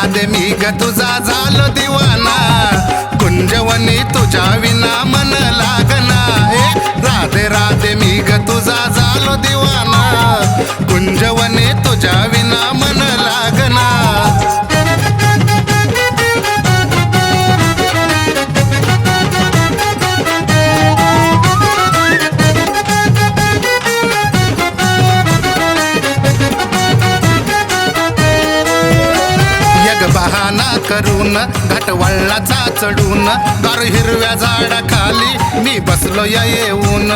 राधे मी ग तुझा झालो दिवाना. कुंजवनी तुझ्या विना मन लागना. ए राधे राधे मी ग तुझा झालो दिवाना. कुंजवनी तुझ्या विना करून करून घाटवळणाचा चढून गार हिरव्या झाडाखाली मी बसलो या येऊन.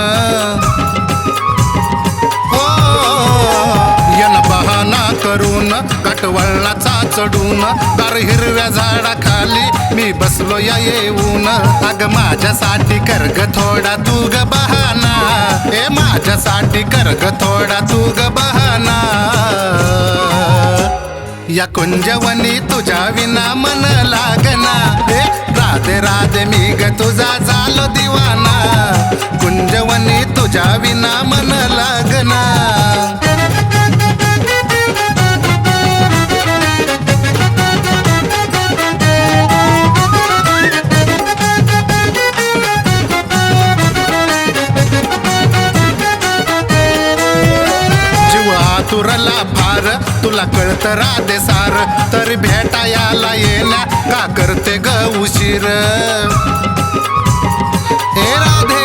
बहाना करून घाटवळणाचा चढून गार हिरव्या झाडाखाली मी बसलो या येऊन. अग माझ्यासाठी कर ग थोडा तू ग बहाना ए माझ्यासाठी कर थोडा तू ग बहाना या कुंजवनी तुझ्या विना मन लागना. हे राधे राधे मी ग तुझा झालो दिवाना. कुंजवनी तुझ्या विना मन लागना. तुला कळत राधे सार तरी भेटायला येण्या का करते ग उशीर? ए राधे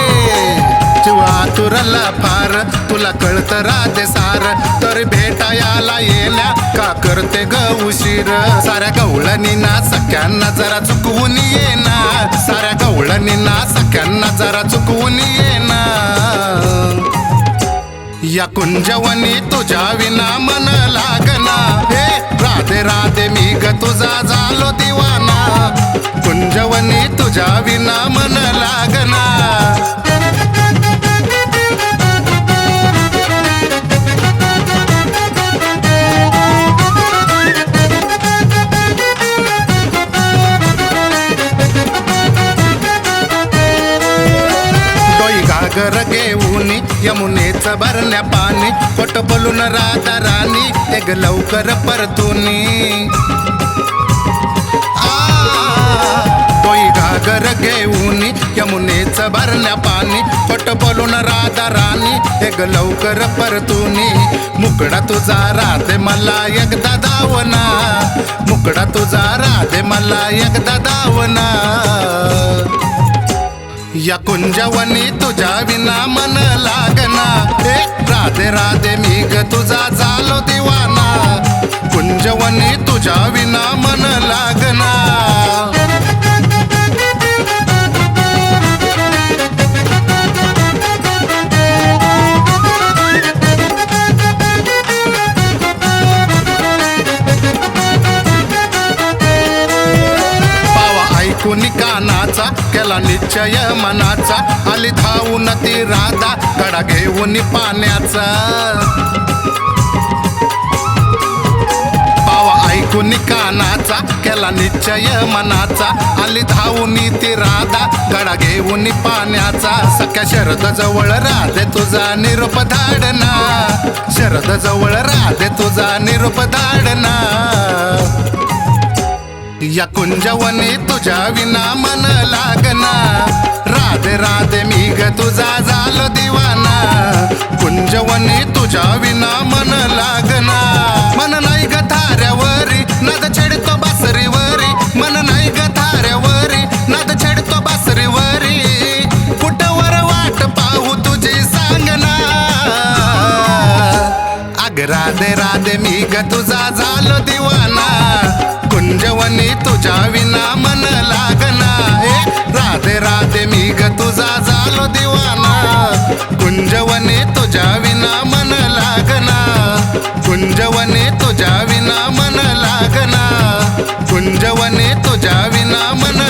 जीव तुरला फार तुला कळत राधे सार तर भेटायला येण्या का करते ग उशीर? साऱ्या गवळणी ना सख्यांना जरा चुकवून ये ना साऱ्या गवळणी ना सख्यांना जरा चुकवून ये ना या कुंजवनी तुझ्या विना मन लागना. हे राधे राधे मी ग तुझा झालो दिवाना. कुंजवनी तुझ्या विना मन लागना. डोई घेऊनी घेऊन यमुनेच भरण्या पाणी खोट बोलून राधा राणी एक लवकर परतुनी. तोई घागर घेऊन यमुनेच भरण्या पाणी खोट बोलून राधा राणी एक लवकर परतुनी. मुकडा तुझा राधे मला एकदा दावना. मुकडा तुझा राधे मला एकदा दावना. या कुंजवनी तुझ्या विना मन लागना. हे राधे राधे मी ग तुझा झालो दिवाना. कुंजवनी तुझ्या विना मन लागना. केला निश्चय मनाचा. आली धावून ती राधा कडा घेऊन पाण्याचा. पावा ऐकून कानाचा केला निश्चय मनाचा. आली धावून ती राधा कडा घेऊन पाण्याचा. सख्या शरद जवळ राधे तुझा निरोप धाडना. शरद जवळ राधे तुझा निरोप धाडना. या कुंजवनी तुझ्या विना मन लागना. राधे राधे मी ग तुझा झालो दिवाना. कुंजवनी तुझ्या विना मन लागना. मन नाही ग थाऱ्यावरी नाद छेडतो बासरीवरी. मन नाही ग थाऱ्यावरी नाद छेडतो बासरीवरी. कुठवर वाट पाहू तुझी सांगना. अग राधे राधे मी ग तुझा झालो दिवाना. तुझ्या विना मन लागना. ए राधे राधे मी ग तुझा झालो दिवाना. गुंजवने तुझ्या विना मन लागना. गुंजवने तुझ्या विना मन लागना. गुंजवने तुझ्या विना मन लागना